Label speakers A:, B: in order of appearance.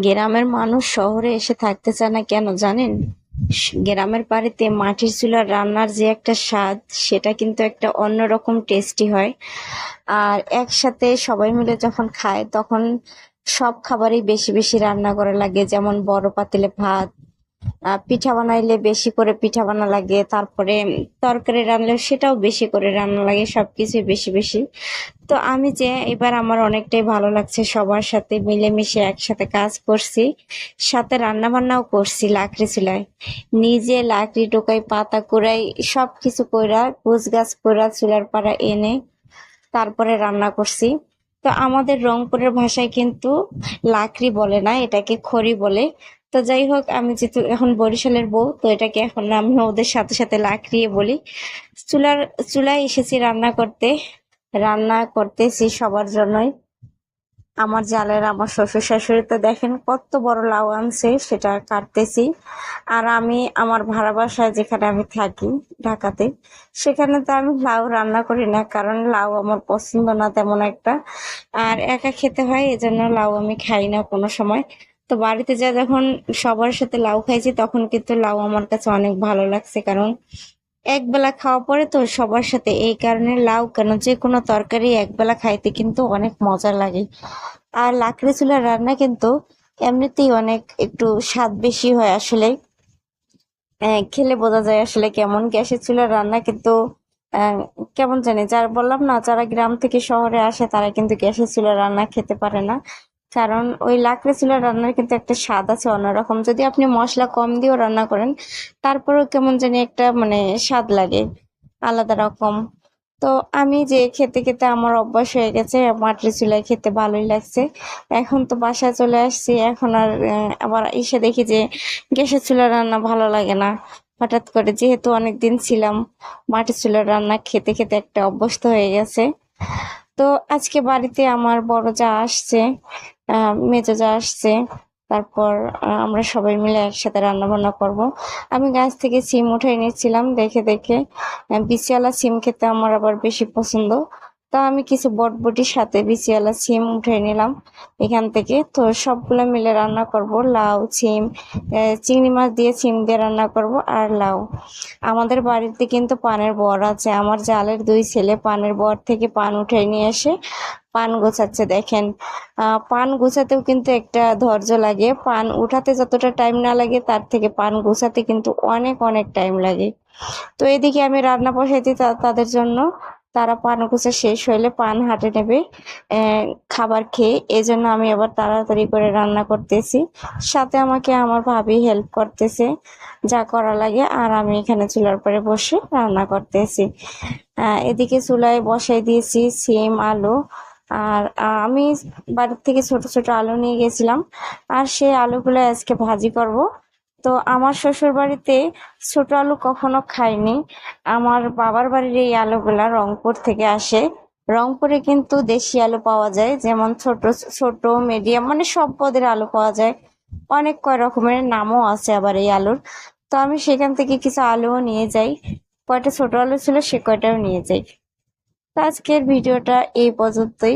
A: গ্রামের মানুষ শহরে এসে থাকতে চায় না কেন জানেন? গ্রামের বাড়িতে মাটির চুলার রান্নার যে একটা স্বাদ, সেটা কিন্তু একটা অন্যরকম টেস্টি হয়। আর একসাথে সবাই মিলে যখন খায়, তখন সব খাবারই বেশি বেশি রান্না করা লাগে। যেমন বড় পাতিলে ভাত পিঠা বানাইলে বেশি করে পিঠা বানা লাগে, তারপরে তরকারি রান্নলেও সেটাও বেশি করে রান্না লাগে, সবকিছু বেশি বেশি। তো আমি যে এবার আমার অনেকটাই ভালো লাগছে সবার সাথে মিলেমিশে একসাথে কাজ করছি, সাথে রান্না বান্নাও করছি লাকড়ি চুলায়। নিজে লাকড়ি টোকাই পাতা কুড়াই সব কিছু কইরা গোছ গাছ কইরা চুলার পাড়া এনে তারপরে রান্না করছি। তো আমাদের রংপুরের ভাষায় কিন্তু লাকড়ি বলে না, এটাকে খড়ি বলে। তো যাই হোক, আমি যেহেতু এখন বরিশালের বউ, তো এটাকে এখন আমি ওদের সাথে সাথে লাকড়িয়ে বলি। চুলার, চুলায় এসেছি রান্না করতে। রান্না করতেছি সবার জন্যই। আমার জালের, আমার শ্বশুর শাশুড়ি তো দেখেন কত বড় লাউ আনছে, সেটা কাটতেছি। আর আমি আমার ভাড়া বাসায় যেখানে আমি থাকি, ঢাকাতে, সেখানে তো আমি লাউ রান্না করি না, কারণ লাউ আমার পছন্দ না তেমন একটা। আর একা খেতে হয়, এজন্য লাউ আমি খাই না কোনো সময়। তো বাড়িতে যা যখন সবার সাথে লাউ খাইছি, তখন কিন্তু লাউ আমার কাছে অনেক ভালো লাগছে। কারণ এক বেলা খাওয়া পরে তো সবার সাথে এই কারণে লাউ কেন? যে কোনো তরকারি এক বেলা খাইতে কিন্তু অনেক মজা লাগে। আর লাকড়ি চুলার রান্না কিন্তু এমনিতেই অনেক একটু স্বাদ বেশি হয় আসলে। খেলে বোঝা যায় আসলে কেমন গ্যাসের চুলার রান্না কিন্তু কেমন জানি? যার বললাম না, যারা গ্রাম থেকে শহরে আসে তারা কিন্তু গ্যাসের চুলার রান্না খেতে পারে না। কারণ ওই লাকড়ি চুলার রান্নার কিন্তু একটা স্বাদ আছে অন্যরকম। যদি আপনি মশলা কম দিয়েও রান্না করেন, তারপরেও কেমন জানি একটা মানে স্বাদ লাগে, আলাদা রকম। তো আমি যে খেতে খেতে আমার অভ্যাস হয়ে গেছে মাটির চুলায় খেতে ভালোই লাগছে। এখন তো বাসায় চলে আসছি, এখন আর আবার এসে দেখি যে গ্যাসের চুলার রান্না ভালো লাগে না। হঠাৎ করে যেহেতু অনেকদিন ছিলাম মাটির চুলার রান্না খেতে খেতে একটা অভ্যস্ত হয়ে গেছে। তো আজকে বাড়িতে আমার বড় যা আসছে মেজো যা আসছে, তারপর আমরা সবাই মিলে একসাথে রান্না বান্না করব। আমি গাছ থেকে সিম উঠে এনেছিলাম, দেখে দেখে বিচিওয়ালা সিম খেতে আমার আবার বেশি পছন্দ। তো আমি কিছু বটবটির সাথে বিচিওয়ালা সিম উঠাই নিলাম। এখান থেকে তো সবগুলো মিলে রান্না করব। লাউ সিম চিংড়ি মাছ দিয়ে সিম দিয়ে রান্না করব আর লাউ। আমাদের বাড়িতে কিন্তু পানের বর আছে। আমার জালের দুই ছেলে পানের বর থেকে পান উঠাই নিয়ে এসে পান গোছাচ্ছে, দেখেন। পান গোছাতেও কিন্তু একটা ধৈর্য লাগে। পান উঠাতে যতটা টাইম না লাগে, তার থেকে পান গোছাতে কিন্তু অনেক অনেক টাইম লাগে। তো এদিকে আমি রান্না বসাইছি তাদের জন্য। তারা পান গোছা শেষ হইলে পান হাটে নেবে খাবার খেয়ে। এই জন্য আমি আবার তাড়াতাড়ি করে রান্না করতেছি। সাথে আমাকে আমার ভাবি হেল্প করতেছে, যা করা লাগে। আর আমি এখানে চুলার পরে বসে রান্না করতেছি। এদিকে চুলায় বসাই দিয়েছি সিম, আলু। আর আমি বাড়ির থেকে ছোট ছোট আলু নিয়ে গেছিলাম। আর সেই আলুগুলো আজকে ভাজি করব। তো আমার শ্বশুর বাড়িতে ছোট আলু কখনো খাইনি। আমার বাবার বাড়ির এই আলুগুলা রংপুর থেকে আসে। রংপুরে কিন্তু দেশি আলু পাওয়া যায়, যেমন ছোট ছোট মিডিয়াম মানে সব পদের আলু পাওয়া যায়। অনেক কয় রকমের নামও আছে আবার এই আলুর। তো আমি সেখান থেকে কিছু আলুও নিয়ে যাই। কয়টা ছোট আলু ছিল সে কয়টাও নিয়ে যাই। তো আজকের ভিডিওটা এই পর্যন্তই।